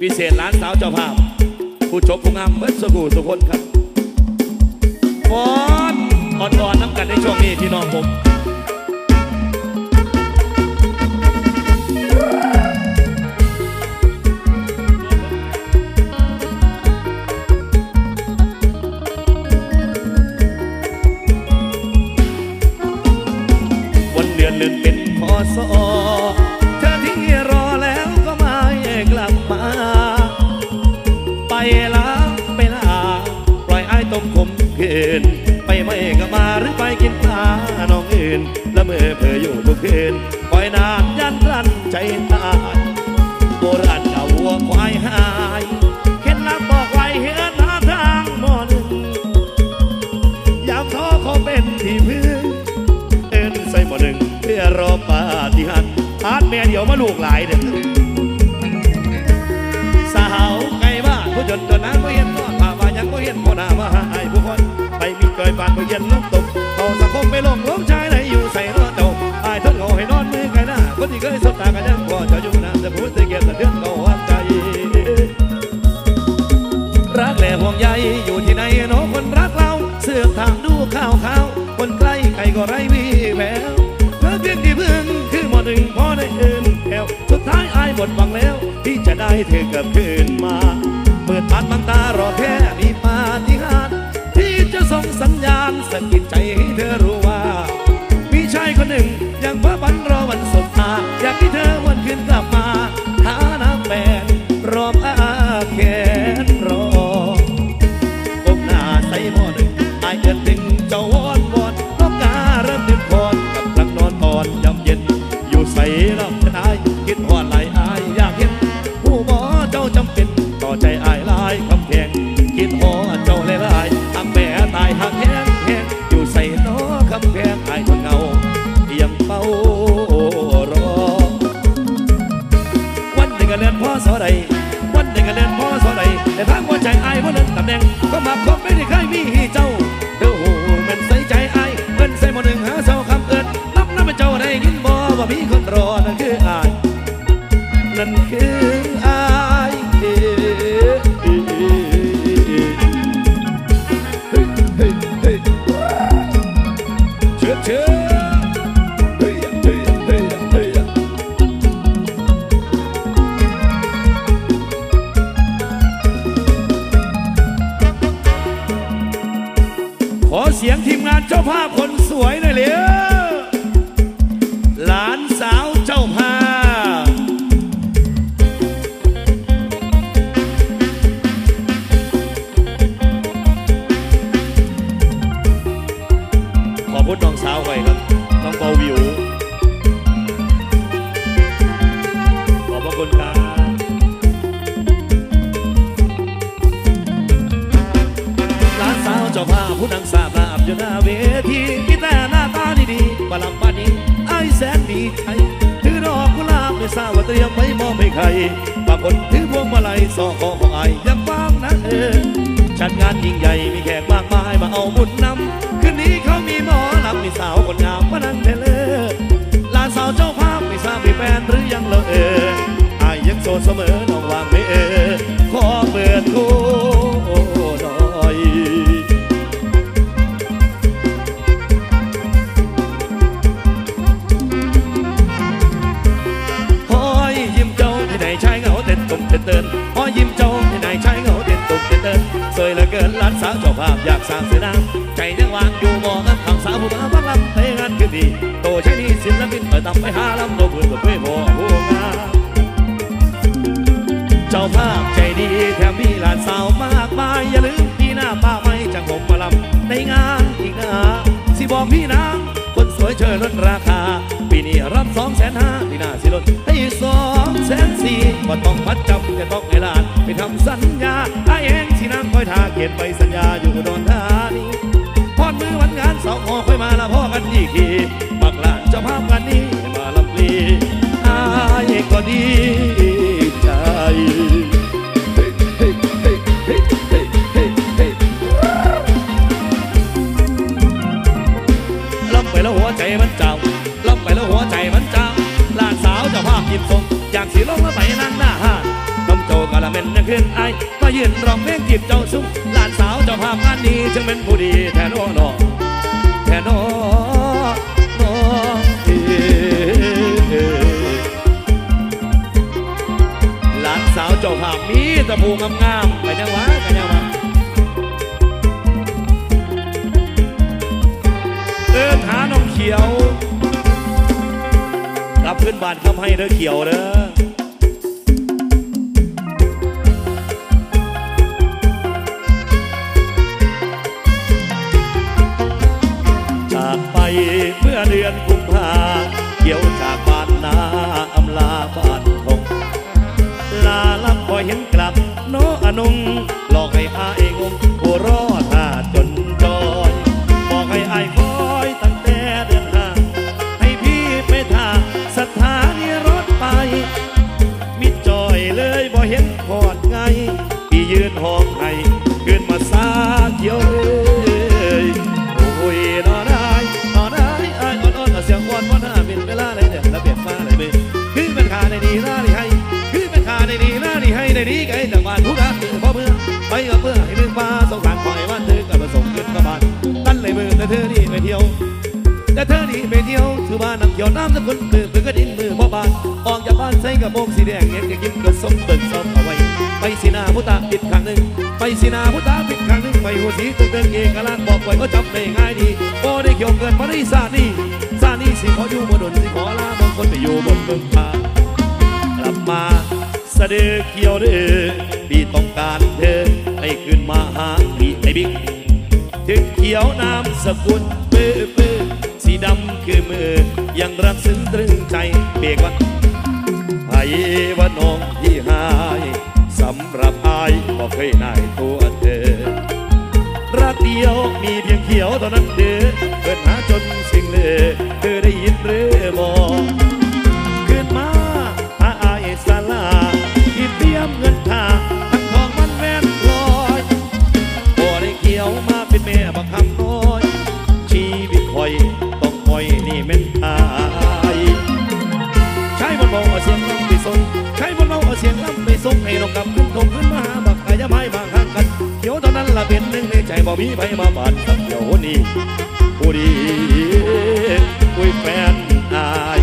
พิเศษร้านสาวเจ้าภาพ ผู้ชมผู้งามเบิดสกูสุคนครับฟอนอ่อนๆน้ำกันในช่วงนี้พี่น้องผมวันเดือนเดือนเป็นพศเล่อยไอ้ายต้มขมคืน ไปไม่ก็มาหรือไปกินปลาน้องอื่น ละเมื่อเพออยู่ทุกคืนคอยนานยันรันใจตายโบราณเก่าวัวควายหายเคล็ดลับบอกไว้เห็นหาทางหมอหนึ่งยามท้อขอเป็นที่พึ่งเอินใส่หมอหนึ่งเพื่อรอปาฏิหาริย์อาร์ตแม่เดี๋ยวมาลูกหลายเด้อสาวไก่บ้านผู้จนจนนั้นผู้เห็น นพ่อหน้ามาให้ผู้คนไปมีเกยบานผู้เย็นลงตกเอาสังคมไปลงล้มชายไหนอยู่ใส่รอเจ้าไอ้ทนเขาให้นอนมือไก่หน้าคนที่เคยสบตากันยังพอจะอยู่นะแต่ผู้ที่เก็บแต่เดือนเขาหักใจรักแหละห่วงใยอยู่ที่ไหนน้องคนรักเราเสือกถามดูข่าวข่าวคนใกล้ใครก็ไร้วี่แววเธอเพียงที่พึ่งคือหมอหนึ่งพอได้เอินแถวสุดท้ายอายหมดหวังแล้ว ที่จะได้เธอกลับคืนมา เปิดปากบางตารอแค่ ญ ถือดอกกุหลาบไม่ทราบว่าเตรียมไว้มอบให้ใครบางคนถือพวงมาลัยสอขอของไอ้ยังฟังนะเออจัดงานยิ่งใหญ่มีแขกมากมายมาเอาบุญนำคืนนี้เขามีหมอลำมีสาวคนงามมานั่งเทเลลานสาวเจ้าภาพไม่ทราบมีแฟนหรือยังเลยเออไอ้ยังโสดเสมอน้องวางไม่เออขอเปิดโอยากสร้างเสนาใจยังวางอยู่มองกับคำสาวผู้มาพักลำเพลงงานคือดีโตใช่นี่ศิลปินเปิดตำไปหาลำโตเพื่อนกับเพื่อนหัวหัวงาเจ้าภาพใจดีแถมมีหลานสาวมากมายอย่าลืมพี่หน้าป้าไม่จังผมมาลำในงานอีกนะสิบอกพี่นางคนสวยเชิญลดราคา ปีนี้รับสองแสนห้าที่หน้าสิลดให้สองแสนสี่ก็ต้องพัดจำจะต้องให้หลานไปทำสัญ คอยทาเขียนใบสัญญาอยู่อุดอนธานีพอดมือวันงานสองหอค่อยมาละพ่อกันอีกทีบักหลานเจ้าภาพกันนี้ให้มาลำลีอายก็ดีใจลำไปแล้วหัวใจมันจำล่ำไปแล้วหัวใจมันจำหลานสาวเจ้าภาพยิ้มทรงอยากสีลงแล้วไปนั่งหน้าห้านน้ำโจแม่นยังขึ้นไอายมายืนร้องเพลงจีบเจ้าซุ้มานสาวเจ้าภาพงานนี้จึงเป็นผู้ดีแทนโอ้นอแทนโอ้นอเอ้ยหลานสาวเจ้าภาพมีตะพูงามๆกันยังวะกันยังวะเอินหาน้องเขียว กลับขึ้นบ้านคำให้เด้อเขียวเด้อ เดือนกุมภาเกี่ยวจากบ้านนาอำลาบ้านทงลาลับพอเห็นกลับโนอนุง แต่เธอนี่ไปเที่ยวถือบ้านน้ำเขียวน้ำสกุลมือมือกระดินมือพ่บานออกจากบ้านใส่กระโปรงสีแดงเงี้ยจะกินกระสมเติมซ้อมเอาไว้ ไปสีนาพุตาปิดครั้งหนึ่งไปสีนาพุตาปิดครั้งหนึ่งไปหัวสีตึงเติงเอกลักษณ์บอกไว้ก็จำได้ง่ายดีโอ้ได้เขียวเกินมาได้ซานี่ซานี่สิขออยู่บนดนสิขอลาบางคนไปอยู่บนเมืองพากลับมาเสะดือเขียวเด้อพี่ต้องการเธอให้ขึ้นมาหาพี่ไอ้บิ๊กถึงเขียวน้ำสกุลปื้อปื้อ มือ ยังรักซึ้งตรึงใจเบรกว่าไอ้ว่าน้องที่หายสำหรับอายบอกเคยนายตัวเธอ รักเดียวมีเพียงเขียวเท่านั้นเด้อเกิดหาจนสิ่งเลอเธอได้ยินหรือมอง นี่แม่นตายใช้บนเบาเอาเสียงลำไปสนใช้บนเบาเอาเสียงลำไปส่งให้รกกับขึ้นทงขึ้นมาหาบักกายไม้บางข้างกันเขียวตอนนั้นละเป็นหนึ่งในใจบ่มีไปมาบาดกับเดี๋ยวนี้ผู้ดีคุยแฟนอาย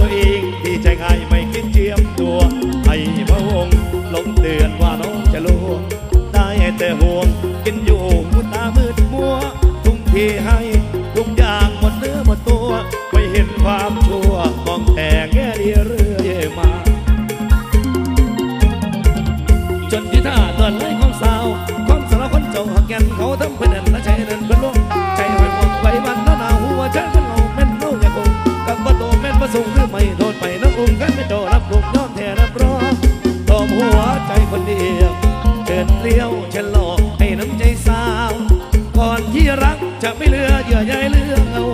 ตัวเองดีใจใครไม่ สงหรือไม่โทษไปน้ำอุ้มกันไม่โดนรับลูกย้อนแทนรับรองตอมหัวใจคนเดียวเดินเลี้ยวฉันหลอกให้น้ำใจสาว ก่อนที่รักจะไม่เหลือเยื่อใยเรื่องเอา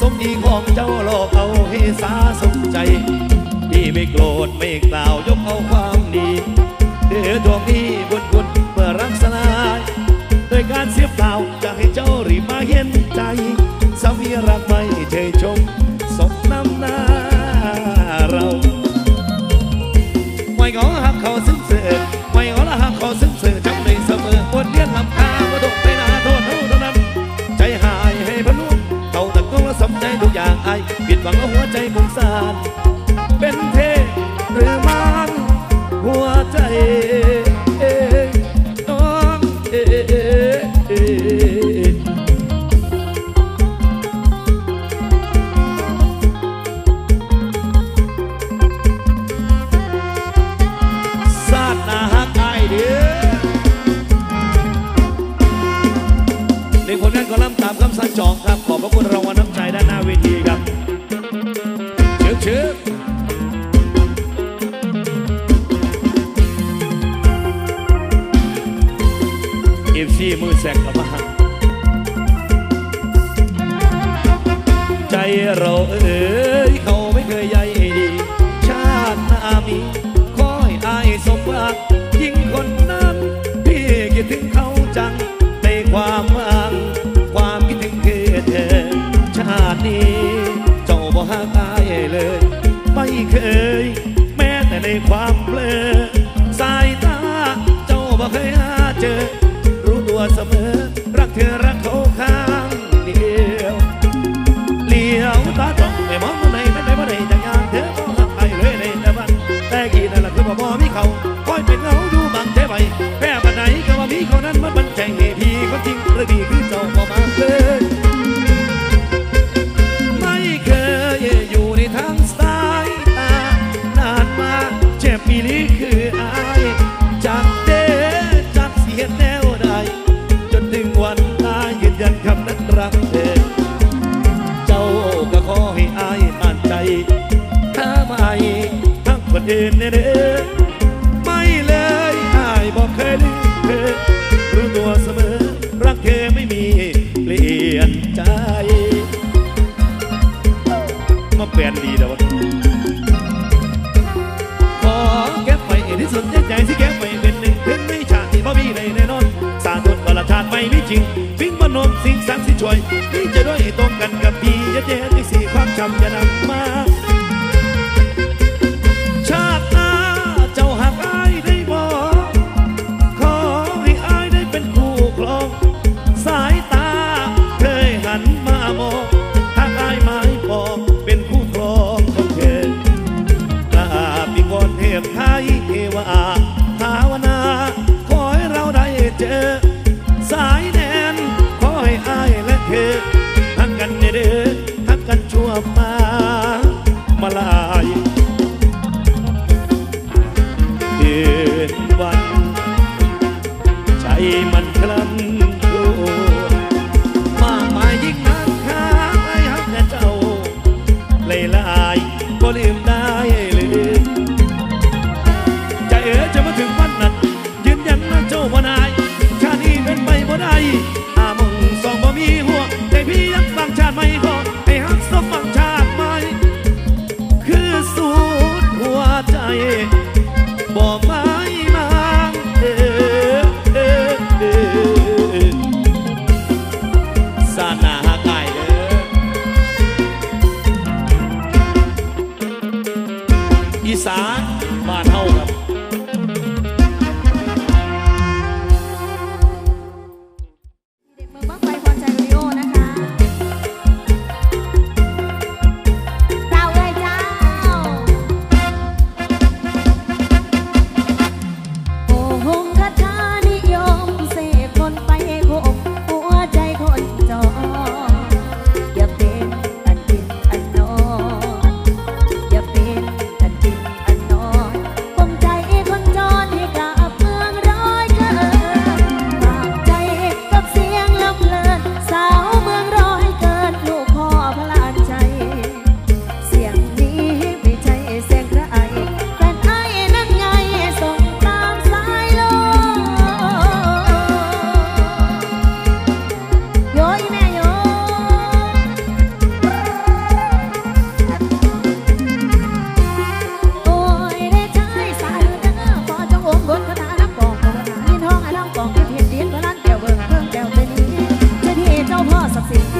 สมดีของเจ้าหลอกเอาให้สาสมใจพี่ไม่โกรธไม่กล่าวยกเอาความดีเดือดวงนี้บุญคุณเมื่อรักสลายโดยการเสียเปล่าจะให้เจ้ารีบมาเห็นใจสามีรัก เราเอ๋ยเขาไม่เคยใยดี ชาติหน้ามีคอยอายสมบัติยิ่งคนนั้น พี่คิดถึงเขาจังในความหวังความคิดถึงคือเธอ ชาตินี้ เจ้าบ่หักอายเลย ไม่เคย เย็นเด้ไม่เลยอายบอกเคยลืมเธอรู้ตัวเสมอ รักเธอไม่มีเปลี่ยนใจ มาเปลี่ยนดีแต่ว่าขอแก้ไฟเอ็นที่สุดใจสิแก้ไฟเป็นหนึ่งถึงไม่ชาติบ่มีเลยแน่นอน สาธุกละชาติไม่มีจริงวิ่งมโนมสิ่งสังสิช่วยที่จะด้วยตรงกันกับพี่เย็นเย็นที่สี่ความจำจะนำ mãe. más.